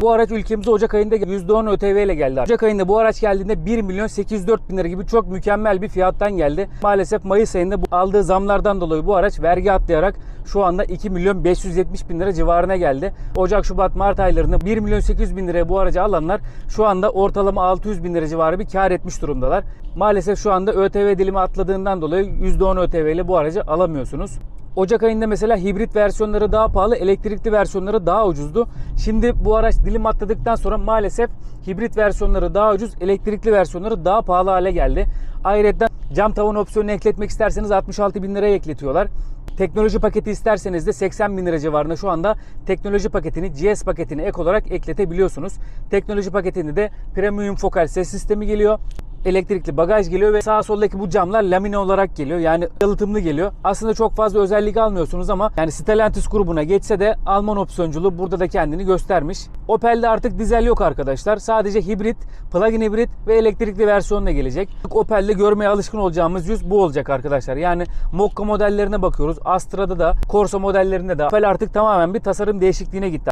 Bu araç ülkemize Ocak ayında %10 ÖTV ile geldi. Ocak ayında bu araç geldiğinde 1 milyon 804 bin lira gibi çok mükemmel bir fiyattan geldi. Maalesef Mayıs ayında bu aldığı zamlardan dolayı bu araç vergi atlayarak şu anda 2 milyon 570 bin lira civarına geldi. Ocak, Şubat, Mart aylarında 1 milyon 800 bin liraya bu aracı alanlar şu anda ortalama 600 bin lira civarı bir kar etmiş durumdalar. Maalesef şu anda ÖTV dilimi atladığından dolayı %10 ÖTV ile bu aracı alamıyorsunuz. Ocak ayında mesela hibrit versiyonları daha pahalı, elektrikli versiyonları daha ucuzdu. Şimdi bu araç dilim atladıktan sonra maalesef hibrit versiyonları daha ucuz, elektrikli versiyonları daha pahalı hale geldi. Ayrıca cam tavan opsiyonunu ekletmek isterseniz 66 bin liraya ekletiyorlar. Teknoloji paketi isterseniz de 80 bin lira civarında şu anda teknoloji paketini GS paketini ek olarak ekletebiliyorsunuz. Teknoloji paketinde de premium fokal ses sistemi geliyor elektrikli bagaj geliyor ve sağ soldaki bu camlar lamine olarak geliyor. Yani yalıtımlı geliyor. Aslında çok fazla özellik almıyorsunuz ama yani Stellantis grubuna geçse de Alman opsiyonculuğu burada da kendini göstermiş. Opel'de artık dizel yok arkadaşlar. Sadece hibrit, plug-in hibrit ve elektrikli versiyonla gelecek. Opel'de görmeye alışkın olacağımız yüz bu olacak arkadaşlar. Yani Mokka modellerine bakıyoruz. Astra'da da, Corsa modellerinde de Opel artık tamamen bir tasarım değişikliğine gitti.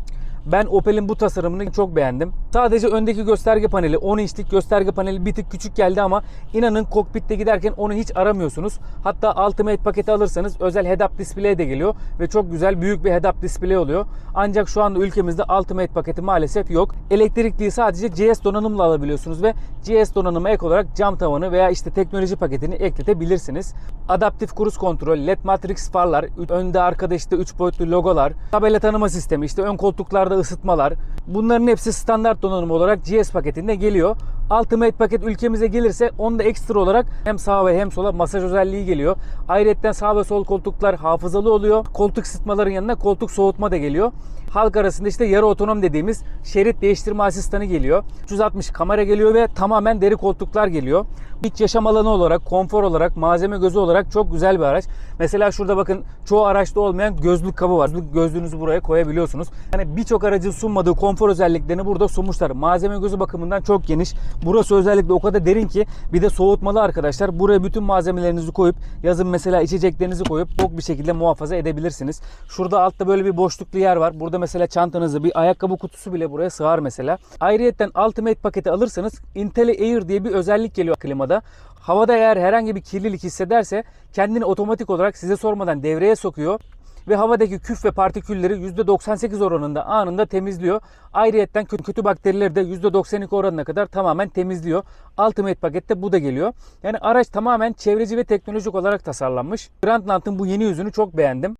Ben Opel'in bu tasarımını çok beğendim. Sadece öndeki gösterge paneli 10 inçlik gösterge paneli bir tık küçük geldi ama inanın kokpitte giderken onu hiç aramıyorsunuz. Hatta Ultimate paketi alırsanız özel head-up display de geliyor ve çok güzel büyük bir head-up display oluyor. Ancak şu anda ülkemizde Ultimate paketi maalesef yok. Elektrikliyi sadece GS donanımla alabiliyorsunuz ve GS donanıma ek olarak cam tavanı veya işte teknoloji paketini ekletebilirsiniz. Adaptif kruz kontrol, LED matrix farlar, önde arkada işte 3 boyutlu logolar, tabela tanıma sistemi, işte ön koltuklarda ısıtmalar. Bunların hepsi standart donanım olarak GS paketinde geliyor. Ultimate paket ülkemize gelirse onda ekstra olarak hem sağ ve hem sola masaj özelliği geliyor. Ayrıca sağ ve sol koltuklar hafızalı oluyor. Koltuk ısıtmaların yanına koltuk soğutma da geliyor. Halk arasında işte yarı otonom dediğimiz şerit değiştirme asistanı geliyor. 360 kamera geliyor ve tamamen deri koltuklar geliyor. İç yaşam alanı olarak, konfor olarak, malzeme gözü olarak çok güzel bir araç. Mesela şurada bakın çoğu araçta olmayan gözlük kabı var. Gözlüğünüzü buraya koyabiliyorsunuz. Yani birçok aracın sunmadığı konfor özelliklerini burada sunmuşlar. Malzeme gözü bakımından çok geniş. Burası özellikle o kadar derin ki bir de soğutmalı arkadaşlar. Buraya bütün malzemelerinizi koyup yazın mesela içeceklerinizi koyup çok bir şekilde muhafaza edebilirsiniz. Şurada altta böyle bir boşluklu yer var. Burada mesela çantanızı bir ayakkabı kutusu bile buraya sığar mesela. Ayrıyeten Ultimate paketi alırsanız Intelli Air diye bir özellik geliyor klimada. Havada eğer herhangi bir kirlilik hissederse kendini otomatik olarak size sormadan devreye sokuyor ve havadaki küf ve partikülleri %98 oranında anında temizliyor. Ayrıyetten kötü, bakterileri de %92 oranına kadar tamamen temizliyor. Ultimate pakette bu da geliyor. Yani araç tamamen çevreci ve teknolojik olarak tasarlanmış. Grandland'ın bu yeni yüzünü çok beğendim.